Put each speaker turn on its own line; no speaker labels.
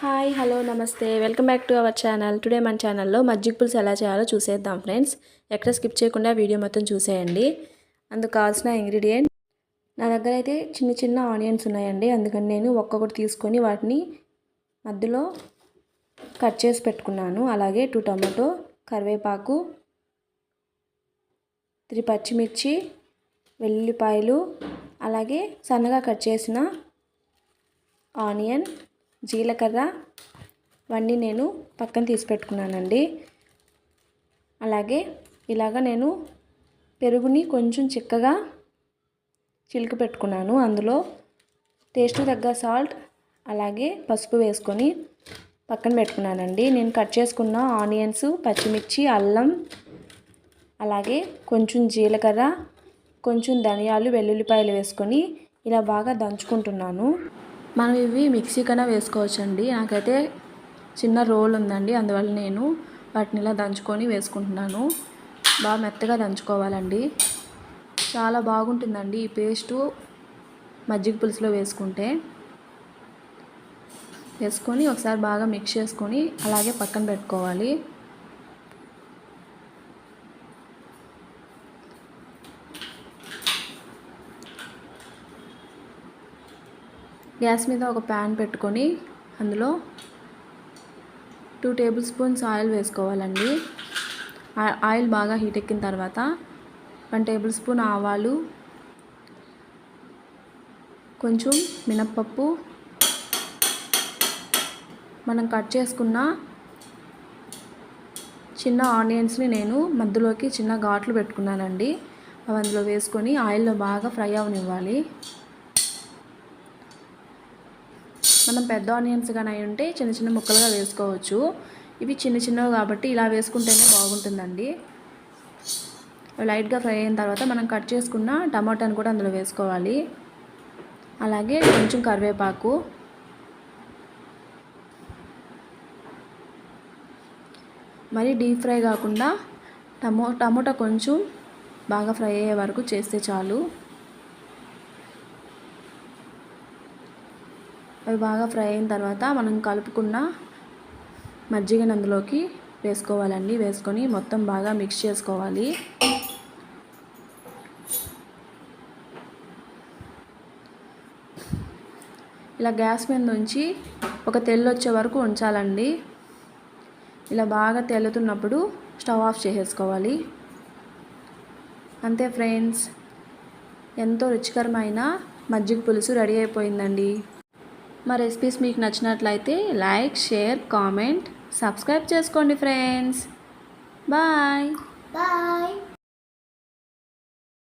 Hi hello నమస్తే. Welcome back to our channel. Today మన ఛానల్లో మజ్జిగ పులుసు ఎలా చేయాలో చూసేద్దాం ఫ్రెండ్స్. ఎక్కడ స్కిప్ చేయకుండా వీడియో మొత్తం చూసేయండి. అందుకు కావాల్సిన ఇంగ్రీడియంట్. నా దగ్గర అయితే చిన్న చిన్న ఆనియన్స్ ఉన్నాయండి. అందుకని నేను ఒక్కొక్కటి తీసుకొని వాటిని మధ్యలో కట్ చేసి పెట్టుకున్నాను. అలాగే టూ టమాటో కరివేపాకు త్రీ పచ్చిమిర్చి వెల్లుల్లిపాయలు అలాగే సన్నగా కట్ చేసిన ఆనియన్ జీలకర్ర ఇవన్నీ నేను పక్కన తీసి పెట్టుకున్నానండి. అలాగే ఇలాగ నేను పెరుగుని కొంచెం చిక్కగా చిలిక పెట్టుకున్నాను. అందులో టేస్ట్ తగ్గ సాల్ట్ అలాగే పసుపు వేసుకొని పక్కన పెట్టుకున్నానండి. నేను కట్ చేసుకున్న ఆనియన్స్ పచ్చిమిర్చి అల్లం అలాగే కొంచెం జీలకర్ర కొంచెం ధనియాలు వెల్లుల్లిపాయలు వేసుకొని ఇలా బాగా దంచుకుంటున్నాను. మనం ఇవి మిక్సీ కన్నా వేసుకోవచ్చండి. నాకైతే చిన్న రోల్ ఉందండి. అందువల్ల నేను వాటిని ఇలా దంచుకొని వేసుకుంటున్నాను. బాగా మెత్తగా దంచుకోవాలండి. చాలా బాగుంటుందండి ఈ పేస్టు మజ్జిగ పులుసులో వేసుకుంటే. వేసుకొని ఒకసారి బాగా మిక్స్ చేసుకొని అలాగే పక్కన పెట్టుకోవాలి. గ్యాస్ మీద ఒక ప్యాన్ పెట్టుకొని అందులో టూ టేబుల్ స్పూన్స్ ఆయిల్ వేసుకోవాలండి. ఆయిల్ బాగా హీట్ ఎక్కిన తర్వాత వన్ టేబుల్ స్పూన్ ఆవాలు కొంచెం మినప్పప్పు మనం కట్ చేసుకున్న చిన్న ఆనియన్స్ని నేను మధ్యలోకి చిన్న ఘాట్లు పెట్టుకున్నానండి. అవి అందులో వేసుకొని ఆయిల్లో బాగా ఫ్రై అవనివ్వాలి. మనం పెద్ద ఆనియన్స్ కానీ అయి ఉంటే చిన్న చిన్న ముక్కలుగా వేసుకోవచ్చు. ఇవి చిన్న చిన్నవి కాబట్టి ఇలా వేసుకుంటేనే బాగుంటుందండి. లైట్గా ఫ్రై అయిన తర్వాత మనం కట్ చేసుకున్న టమాటాను కూడా అందులో వేసుకోవాలి. అలాగే కొంచెం కరివేపాకు. మరి డీప్ ఫ్రై కాకుండా టమో టమోటా కొంచెం బాగా ఫ్రై అయ్యే వరకు చేస్తే చాలు. అవి బాగా ఫ్రై అయిన తర్వాత మనం కలుపుకున్న మజ్జిగను అందులోకి వేసుకోవాలండి. వేసుకొని మొత్తం బాగా మిక్స్ చేసుకోవాలి. ఇలా గ్యాస్ మీద నుంచి ఒక తెల్లు వచ్చే వరకు ఉంచాలండి. ఇలా బాగా తెల్లుతున్నప్పుడు స్టవ్ ఆఫ్ చేసేసుకోవాలి. అంతే ఫ్రెండ్స్ ఎంతో రుచికరమైన మజ్జిగ పులుసు రెడీ అయిపోయిందండి. మా రెసిపీస్ మీకు నచ్చినట్లయితే లైక్ షేర్ కామెంట్ సబ్స్క్రైబ్ చేసుకోండి ఫ్రెండ్స్. బాయ్. బాయ్.